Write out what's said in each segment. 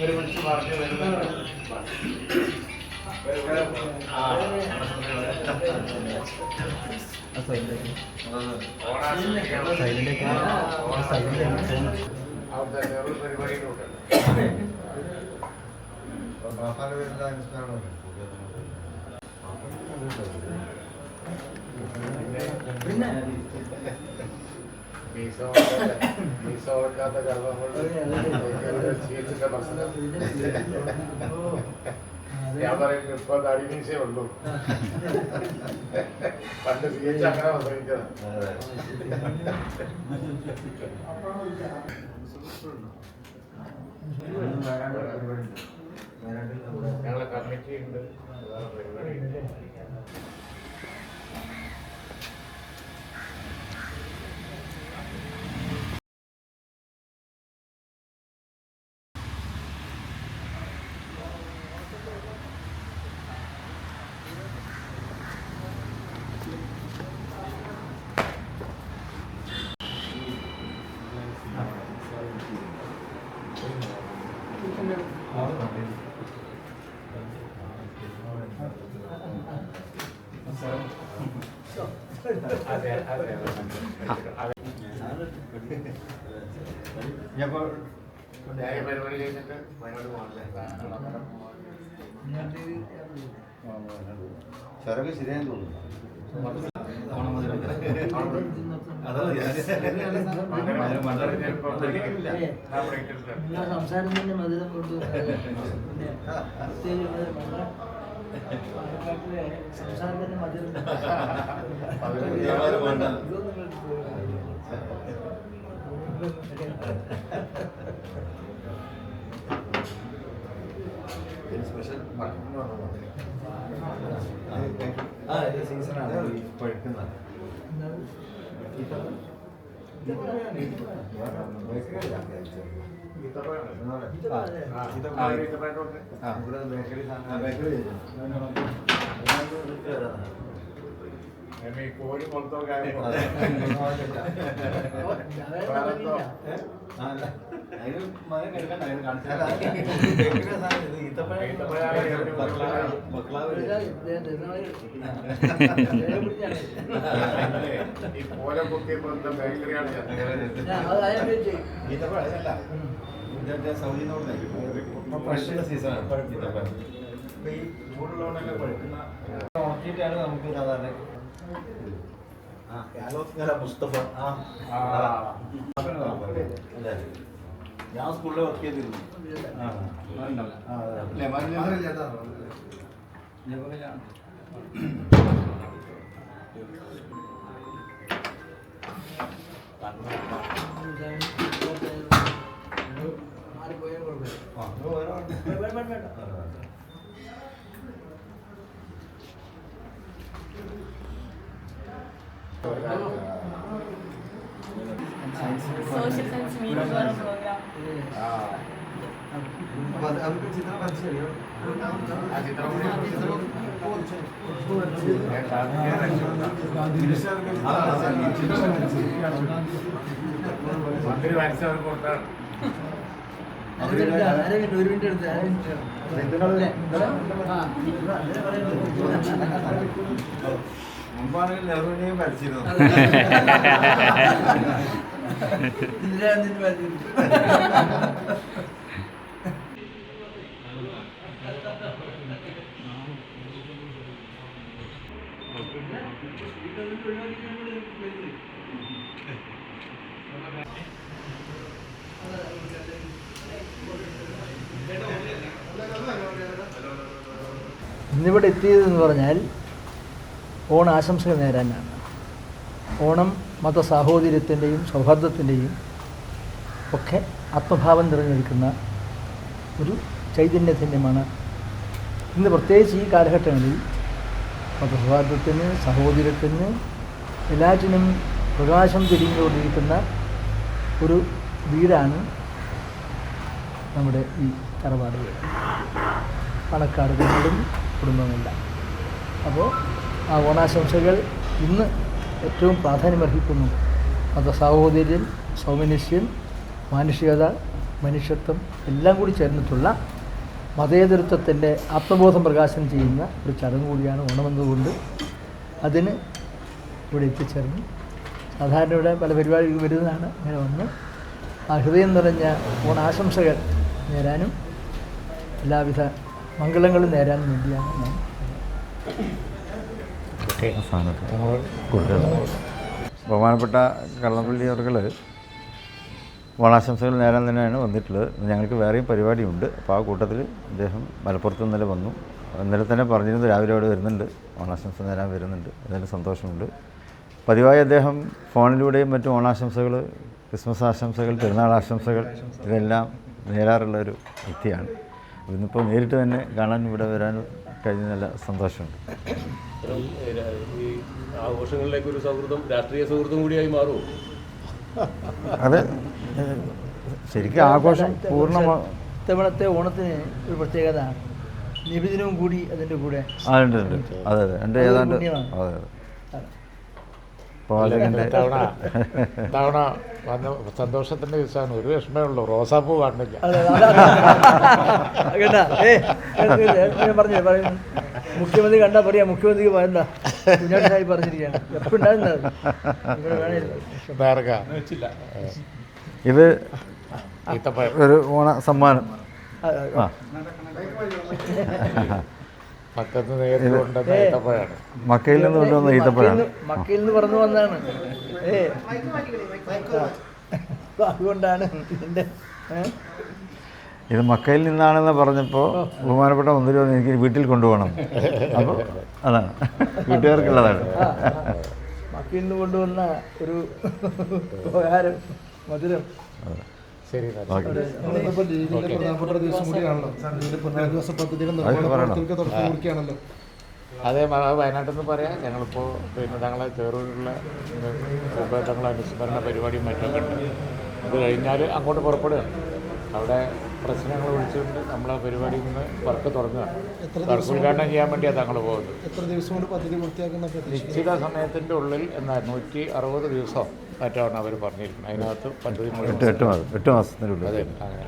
ഒരു വിളിച്ച് പറഞ്ഞു അവിടുത്തെ നെഹ്റു പരിപാടിയിലുണ്ട് പിന്നെ മീസോ മീസോ കൊണ്ട് ചികിത്സിച്ച ഞാൻ പറയുന്നു ഇപ്പൊ തടി മീസേ ഉള്ളൂ. പണ്ട് സി എച്ച് അങ്ങനെ പ്രസവിച്ചത് ഞങ്ങളെ കമ്മിറ്റി ഉണ്ട് വേറെ പരിപാടി തോന്നുന്നു സംസാരം തന്നെ മധുരം കൊണ്ട് സംസാരത്തിന്റെ. ഇതൊന്നും സ്പെഷ്യൽ ആ ഇത് സീസണാണ് ഈ പഴുക്കുന്നത് ആ ഈത്തപ്പഴമുണ്ട് ബേക്കറി ഈ കോഴി പുറത്തോ കാര്യം അതിന് മരം എടുക്കണ്ട അതിന് ഈ പോലെ കുത്തിയപ്പോ എന്താ ബേക്കറിയാണ് ഈത്തപ്പഴം അതല്ല. ഇതിന്റെ സൗദി ഫ്രഷ് സീസണാണ് ഈത്തപ്പഴം. ഈ ചൂടുള്ളതുകൊണ്ടൊക്കെ പഴുക്കുന്ന ഉണക്കിയിട്ടാണ് നമുക്ക് സാധാരണ ആ കാലോസ്കാല മുസ്തഫ. ആ ആ. അല്ലേ? ഞാൻ സ്കൂളിൽ വർക്ക് ചെയ്തിരുന്നു. ആ ആ, അതെ. ആ, ഇത് വേറെ ഉണ്ട്. ആ, ആ. സോഷ്യൽ സയൻസ് മീറ്റിംഗ് പ്രോഗ്രാം ആ. ചിത്രം കൂടി മന്ത്രി വരച്ചവർക്ക് കൊടുത്താണ് ഒരു മിനിറ്റ് എടുത്ത് മിനിറ്റ് മുമ്പാണെങ്കിൽ നെഹ്റുവിനെയും ഇന്നിവിടെ എത്തിയതെന്ന് പറഞ്ഞാൽ ഓണാശംസകൾ നേരാനാണ് ഓണം മത സാഹോദര്യത്തിന്റെയും സൗഹാർദ്ദത്തിന്റെയും ഒക്കെ ആത്മഭാവം നിറഞ്ഞിരിക്കുന്ന ഒരു ചൈതന്യത്തിന്റെ മണ ഇന്ന് പ്രത്യേകിച്ച് ഈ കാലഘട്ടങ്ങളിൽ മതസൗഹാർദ്ദത്തിന് സഹോദര്യത്തിന് എല്ലാറ്റിനും പ്രകാശം തിരിഞ്ഞുകൊണ്ടിരിക്കുന്ന ഒരു വീടാണ് നമ്മുടെ ഈ തറവാട് വീട് പണക്കാട് വീടും അപ്പോൾ ആ ഓണാശംസകൾ ഇന്ന് ഏറ്റവും പ്രാധാന്യമർഹിക്കുന്നു. മത സാഹോദര്യം സൗമനസ്യം മാനുഷികത മനുഷ്യത്വം എല്ലാം കൂടി ചേർന്നിട്ടുള്ള മതേതരത്വത്തിന്റെ ആത്മബോധം പ്രകാശനം ചെയ്യുന്ന ഒരു ചടങ്ങ് കൂടിയാണ് ഓണമെന്നതുകൊണ്ട് അതിന് ഇവിടെ എത്തിച്ചേർന്നു. സാധാരണ ഇവിടെ പല പരിപാടികൾ വരുന്നതാണ് ഇങ്ങനെ വന്ന് ആ ഹൃദയം നിറഞ്ഞ ഓണാശംസകൾ നേരാനും എല്ലാവിധ മംഗളങ്ങളും നേരാനും വേണ്ടിയാണ് ഞാൻ ബഹുമാനപ്പെട്ട കള്ളപ്പള്ളി അവർകൾ ഓണാശംസകൾ നേരാൻ തന്നെയാണ് വന്നിട്ടുള്ളത്. ഞങ്ങൾക്ക് വേറെയും പരിപാടിയുണ്ട്. അപ്പോൾ ആ കൂട്ടത്തിൽ അദ്ദേഹം മലപ്പുറത്ത് ഇന്നലെ വന്നു. ഇന്നലെ തന്നെ പറഞ്ഞിരുന്നു രാവിലെ അവിടെ വരുന്നുണ്ട്. ഓണാശംസ നേരാൻ വരുന്നുണ്ട്. അതിന് സന്തോഷമുണ്ട്. പതിവായി അദ്ദേഹം ഫോണിലൂടെയും മറ്റും ഓണാശംസകൾ ക്രിസ്മസ് ആശംസകൾ പെരുന്നാൾ ആശംസകൾ ഇതെല്ലാം നേരാറുള്ള ഒരു വ്യക്തിയാണ്. ഇന്നിപ്പോൾ നേരിട്ട് തന്നെ കാണാൻ ഇവിടെ വരാൻ കഴിഞ്ഞ നല്ല സന്തോഷമുണ്ട്. ഈ ആഘോഷങ്ങളിലേക്ക് ഒരു സൗഹൃദം രാഷ്ട്രീയ സൗഹൃദം കൂടിയായി മാറുമോ അതെ ശരിക്കും ആഘോഷം പൂർണ ഇത്തവണത്തെ ഓണത്തിന് ഒരു പ്രത്യേകത നിബിദിനവും കൂടി അതിന്റെ കൂടെ അതെ അതെ എന്റെ ഏതാണ്ട് അതെ പ്രവാചകന്റെ തവണ തവണ വന്ന സന്തോഷത്തിന്റെ ദിവസമാണ് ഒരു വിഷമേ ഉള്ളൂ റോസാപ്പൂ കാണില്ല പറഞ്ഞു പറയുന്നു മുഖ്യമന്ത്രി കണ്ടാ പറയാ മുഖ്യമന്ത്രിക്ക് പറയണ്ട കുഞ്ഞാട്ടി സാഹിബ് പറഞ്ഞിരിക്കുകയാണ് ഇത് ഒരു ഓണ സമ്മാനം. മക്കയിൽ നിന്ന് കൊണ്ടുവന്ന ഈത്തപ്പഴമാണ് മക്കയിൽ നിന്ന് പറഞ്ഞു വന്നാണ് ഏ. അതുകൊണ്ടാണ് ഇതിന്റെ ഏ? ഇത് മക്കയിൽ നിന്നാണെന്ന് പറഞ്ഞപ്പോൾ ബഹുമാനപ്പെട്ട മന്ത്രി പറഞ്ഞു എനിക്ക് വീട്ടിൽ കൊണ്ടുപോകണം അപ്പോൾ അതാണ് വീട്ടുകാർക്കുള്ളതാണ്. മക്കയിൽ നിന്ന് കൊണ്ടുവന്ന ഒരു ഉപകാരം മധുരം ശരി പ്രധാനപ്പെട്ട ദിവസം കൂടിയാണല്ലോ പദ്ധതിയുടെ കുറിക്കുകയാണല്ലോ അതെ വയനാട്ടിൽ നിന്ന് പറയാം ഞങ്ങളിപ്പോൾ പിന്നെ ഞങ്ങളെ ചേറൂരിലുള്ള തങ്ങളെ അനുസ്മരണ പരിപാടിയും മറ്റൊക്കെ ഉണ്ട് ഇത് കഴിഞ്ഞാൽ അങ്ങോട്ട് പുറപ്പെടുക അവിടെ പ്രശ്നങ്ങൾ വിളിച്ചുകൊണ്ട് നമ്മളെ പരിപാടിയിൽ നിന്ന് വർക്ക് തുടങ്ങുകയാണ്. വർക്ക് ഉദ്ഘാടനം ചെയ്യാൻ വേണ്ടിയാണ് തങ്ങൾ പോകുന്നത്. എത്ര ദിവസം കൊണ്ട് പദ്ധതി പൂർത്തിയാക്കുന്ന പ്രതീക്ഷ? നിശ്ചിത സമയത്തിന്റെ ഉള്ളിൽ എന്നാൽ നൂറ്റി അറുപത് ദിവസം മറ്റാണ് അവർ പറഞ്ഞിരിക്കുന്നത്. അതിനകത്ത് പദ്ധതി എട്ട് എട്ട് മാസം എട്ട് മാസത്തിനുള്ളിൽ അതെ അങ്ങനെ.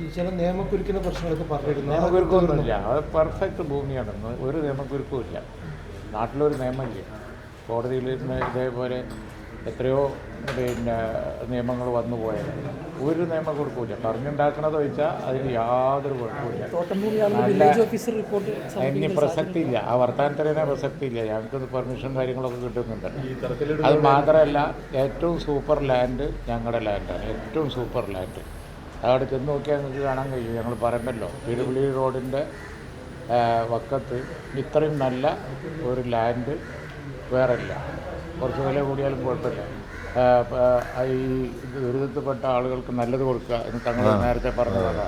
ഈ ചില നിയമക്കുരുക്കിന്റെ പ്രശ്നങ്ങളൊക്കെ പറഞ്ഞിരുന്നു. നിയമക്കുരുക്കൊന്നുമില്ല. അത് പെർഫെക്റ്റ് ഭൂമിയാണ്. ഒരു നിയമക്കുരുക്കും ഇല്ല. നാട്ടിലൊരു നിയമമില്ല? കോടതിയിൽ ഇതേപോലെ എത്രയോ പിന്നെ നിയമങ്ങൾ വന്നു പോയത്. ഒരു കൊടുക്കൂല പറഞ്ഞുണ്ടാക്കണത് വെച്ചാൽ അതിന് യാതൊരു കുഴപ്പമില്ല അതിന് പ്രസക്തിയില്ല. ആ വർത്തമാനത്തിന് തന്നെ പ്രസക്തിയില്ല. ഞങ്ങൾക്ക് പെർമിഷൻ കാര്യങ്ങളൊക്കെ കിട്ടുന്നുണ്ട്. അത് മാത്രമല്ല ഏറ്റവും സൂപ്പർ ലാൻഡ് ഞങ്ങളുടെ ലാൻഡാണ് ഏറ്റവും സൂപ്പർ ലാൻഡ് അവിടെ ചെന്ന് നോക്കിയാൽ നിങ്ങൾക്ക് കാണാൻ കഴിയും. ഞങ്ങൾ പറഞ്ഞല്ലോ തിരുവിളി റോഡിന്റെ വക്കത്ത് ഇത്രയും നല്ല ഒരു ലാൻഡ് വേറെ ഇല്ല കുറച്ച് വില കൂടിയാലും കുഴപ്പമില്ല. ഈ ദുരിതത്തിൽപ്പെട്ട ആളുകൾക്ക് നല്ലത് കൊടുക്കുക എന്ന് തങ്ങൾ നേരത്തെ പറഞ്ഞതാണ്.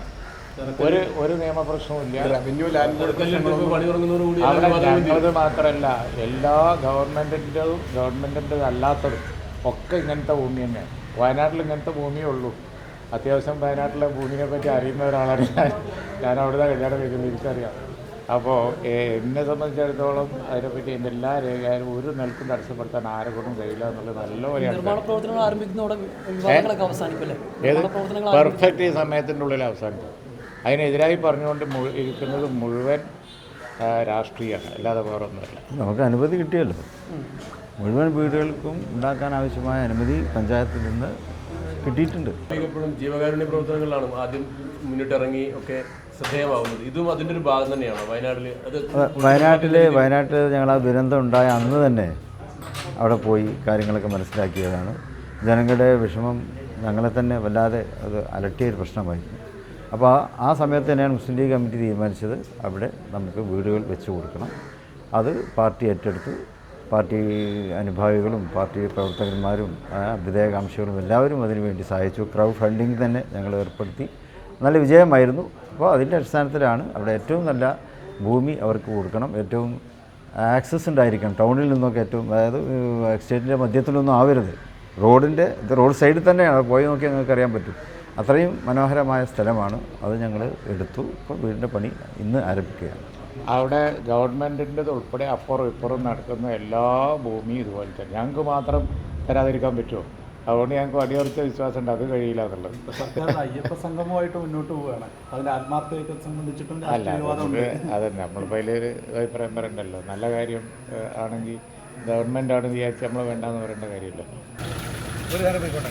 ഒരു ഒരു നിയമപ്രശ്നവും ഇല്ല അവിടെ ഞങ്ങളത് മാത്രമല്ല എല്ലാ ഗവൺമെന്റിന്റെതും ഗവൺമെന്റിന്റെ അല്ലാത്തതും ഒക്കെ ഇങ്ങനത്തെ ഭൂമി തന്നെ. വയനാട്ടിൽ ഇങ്ങനത്തെ ഭൂമിയേ ഉള്ളൂ. അത്യാവശ്യം വയനാട്ടിലെ ഭൂമിയെ പറ്റി അറിയുന്ന ഒരാളാണ് ഞാൻ. ഞാൻ അവിടുന്ന് കല്യാണം കഴിക്കുന്നത് എനിക്കറിയാം. അപ്പോൾ എന്നെ സംബന്ധിച്ചിടത്തോളം അതിനെപ്പറ്റി എന്റെ എല്ലാ രേഖയും ഒരു നിലക്കും തടസ്സപ്പെടുത്താൻ ആരെ കൊണ്ടും കഴിയില്ല എന്നുള്ളത് നല്ല നിർമ്മാണ പ്രവർത്തനങ്ങൾ ആരംഭിക്കുന്നതോടെ വിവാദങ്ങളൊക്കെ അവസാനിക്കും ഏത്? പ്രവർത്തനങ്ങൾ പെർഫെക്റ്റ് ഈ സമയത്തിന്റെ ഉള്ളിൽ അവസാനിക്കും അതിനെതിരായി പറഞ്ഞുകൊണ്ട് ഇരിക്കുന്നത് മുഴുവൻ രാഷ്ട്രീയമാണ്. അല്ലാതെ വേറെ ഒന്നുമില്ല നമുക്ക് അനുമതി കിട്ടിയല്ലോ. മുഴുവൻ വീടുകൾക്കും ഉണ്ടാക്കാൻ ആവശ്യമായ അനുമതി പഞ്ചായത്തിൽ നിന്ന് കിട്ടിയിട്ടുണ്ട്. എപ്പോഴും ജീവകാരുണ്യ പ്രവർത്തനങ്ങളിലാണ് ആദ്യം മുന്നിട്ടിറങ്ങി ഒക്കെ ശ്രദ്ധേയമാവുന്നത്. ഇതും അതിന്റെ ഒരു ഭാഗം തന്നെയാണ്? വയനാട്ടിൽ അത് വയനാട്ടിൽ വയനാട്ടിൽ ഞങ്ങൾ ആ ദുരന്തം ഉണ്ടായ അന്ന് തന്നെ അവിടെ പോയി കാര്യങ്ങളൊക്കെ മനസ്സിലാക്കിയതാണ്. ജനങ്ങളുടെ വിഷമം ഞങ്ങളെ തന്നെ വല്ലാതെ അത് അലട്ടിയ ഒരു പ്രശ്നമായി. അപ്പോൾ ആ- ആ സമയത്ത് തന്നെയാണ് മുസ്ലിം ലീഗ് കമ്മിറ്റി തീരുമാനിച്ചത്. അവിടെ നമുക്ക് വീടുകൾ വെച്ച് കൊടുക്കണം. അത് പാർട്ടി ഏറ്റെടുത്തു. പാർട്ടി അനുഭാവികളും പാർട്ടി പ്രവർത്തകന്മാരും വിധേയകാംക്ഷികളും എല്ലാവരും അതിനുവേണ്ടി സഹായിച്ചു. ക്രൗഡ് ഫണ്ടിങ് തന്നെ ഞങ്ങൾ ഏർപ്പെടുത്തി. നല്ല വിജയമായിരുന്നു. അപ്പോൾ അതിന്റെ അടിസ്ഥാനത്തിലാണ് അവിടെ ഏറ്റവും നല്ല ഭൂമി അവർക്ക് കൊടുക്കണം. ഏറ്റവും ആക്സസ് ഉണ്ടായിരിക്കണം. ടൗണിൽ നിന്നൊക്കെ ഏറ്റവും അതായത് എസ്റ്റേറ്റിന്റെ മധ്യത്തിലൊന്നും ആവരുത്. റോഡിന്റെ റോഡ് സൈഡിൽ തന്നെയാണ് പോയി നോക്കിയാൽ നിങ്ങൾക്ക് അറിയാൻ പറ്റും. അത്രയും മനോഹരമായ സ്ഥലമാണ്. അത് ഞങ്ങൾ എടുത്തു. ഇപ്പോൾ വീടിന്റെ പണി ഇന്ന് ആരംഭിക്കുകയാണ്. അവിടെ ഗവൺമെന്റിന്റെത് ഉൾപ്പെടെ അപ്പുറം ഇപ്പുറം നടക്കുന്ന എല്ലാ ഭൂമിയും ഇതുപോലെ തന്നെ. ഞങ്ങൾക്ക് മാത്രം തരാതിരിക്കാൻ പറ്റുമോ? അതുകൊണ്ട് ഞങ്ങൾക്ക് അടിയുറച്ച വിശ്വാസമുണ്ട് അത് കഴിയില്ല എന്നുള്ളത്. അയ്യപ്പ സംഗമമായിട്ട് മുന്നോട്ട് പോവുകയാണ്. അതിന്റെ ആത്മാർത്ഥതയൊക്കെ സംബന്ധിച്ചിട്ടും അല്ല അതന്നെ. നമ്മളിപ്പോൾ അതിൽ അഭിപ്രായം പറയണ്ടല്ലോ. നല്ല കാര്യം ആണെങ്കിൽ ഗവൺമെന്റ് ആണെന്ന് വിചാരിച്ച് നമ്മൾ വേണ്ടാന്ന് പറയേണ്ട കാര്യമില്ല. ഒരു കാര്യം പോയിക്കോട്ടെ.